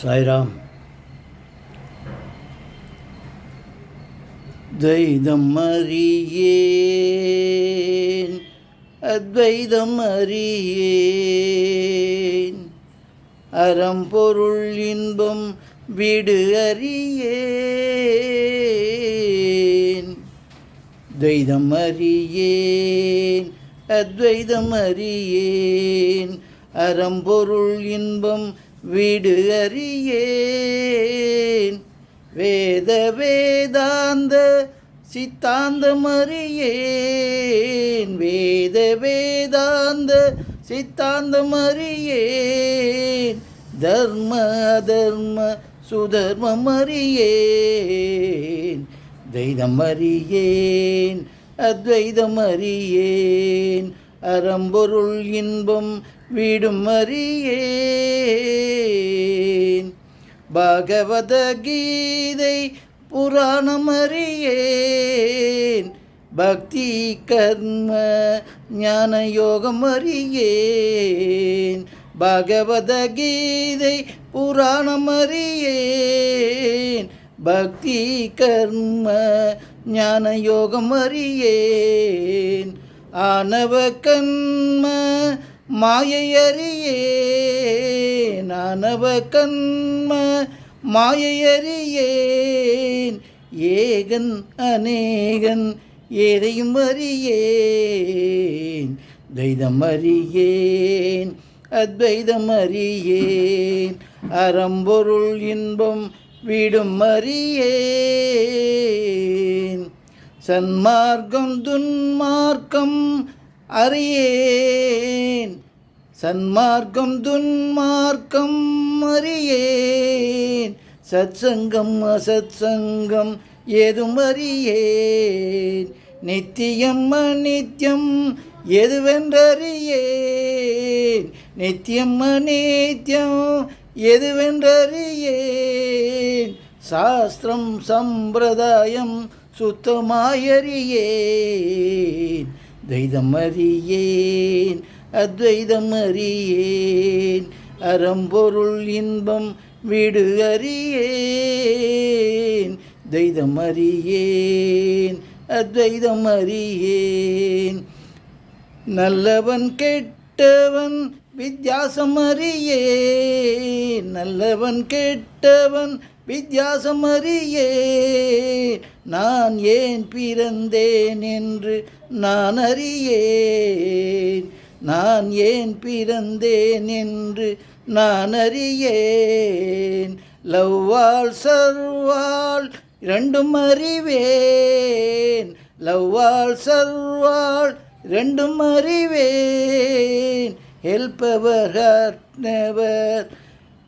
சாய்ராம். துவைதம் அறியேன் அத்வைதம் அறியேன். அறம் பொருள் இன்பம் விடு அறியேன். துவைதம் அறியேன் அத்வைதம் அறியேன். அறம் பொருள் இன்பம் வீடு அறியேன். வேத வேதாந்த சித்தாந்தம் அறியேன் வேத வேதாந்த சித்தாந்தம் அறியேன் தர்ம அதர்ம சுதர்மம் அறியேன் தெய்தம் அறியேன் அத்வைதம் அறியேன். அறம்பொருள் இன்பம் வீடும் அறியேன். பாகவத கீதை புராணம் அறியேன். பக்தி கர்ம ஞான யோகம் அறியேன். பகவத கீதை புராணம் அறியேன். பக்தி கர்ம ஞான யோகம் அறியேன். ஆனவ கண்ம மாயையறியேன் ஆனவ கண்ம மாயையறியேன். ஏகன் அநேகன் ஏதையும் அறியேன். தெய்தம் அறியேன் அத்வைதம் அறியேன். அறம்பொருள் இன்பம் வீடும் அறியேன். சன்மார்க்கம் துன்மார்க்கம் அறியேன். சன்மார்க்கம் துன்மார்க்கம் அறியேன். சத்சங்கம் அசத்சங்கம் ஏதும் அறியேன். நித்தியம் அநித்தியம் எதுவென்றறியேன். நித்தியம் அநித்தியம் எதுவென்றறியேன். சாஸ்திரம் சம்பிரதாயம் சுத்தமாயறியேன். துவைதம் அறியேன் அத்வைதம் அறியேன் அறம்பொருள் இன்பம் வீடு அறியேன். துவைதம் அறியேன் அத்வைதம் அறியேன் நல்லவன் கெட்டவன் வித்தியாசம் அறியேன் நல்லவன் கெட்டவன் வித்தியாசம் அறியேன். நான் ஏன் பிறந்தேன் என்று நான் அறியேன். நான் ஏன் பிறந்தேன் என்று நான் அறியேன். லவ்வால் சர்வால் இரண்டும் அறிவேன். லவ்வால் சர்வால் ரெண்டும் அறிவேன். ஹெல்பவர் ஹர்ட் நெவர்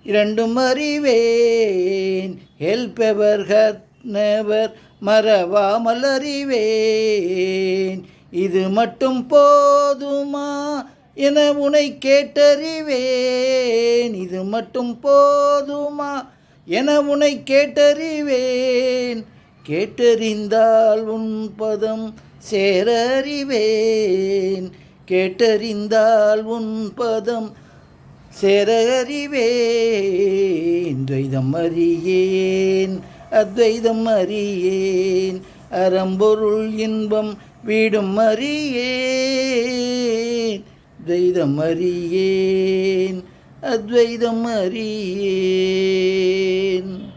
இரண்டும் அறிவேன். ஹெல்பவர் ஹர்ட் நெவர் மறவாமல் அறிவேன். இது மட்டும் போதுமா என உனை கேட்டறிவேன். இது மட்டும் போதுமா என உனை கேட்டறிவேன். கேட்டறிந்தால் உன் பதம் சேரறிவேன். கேட்டறிந்தால் உன் பதம் சேர அறிவேன். துவைதம் அறியேன். அத்வைதம் அறியேன். அறம்பொருள் இன்பம் வீடும் அறியேன். துவைதம் அறியேன். அத்வைதம் அறியேன்.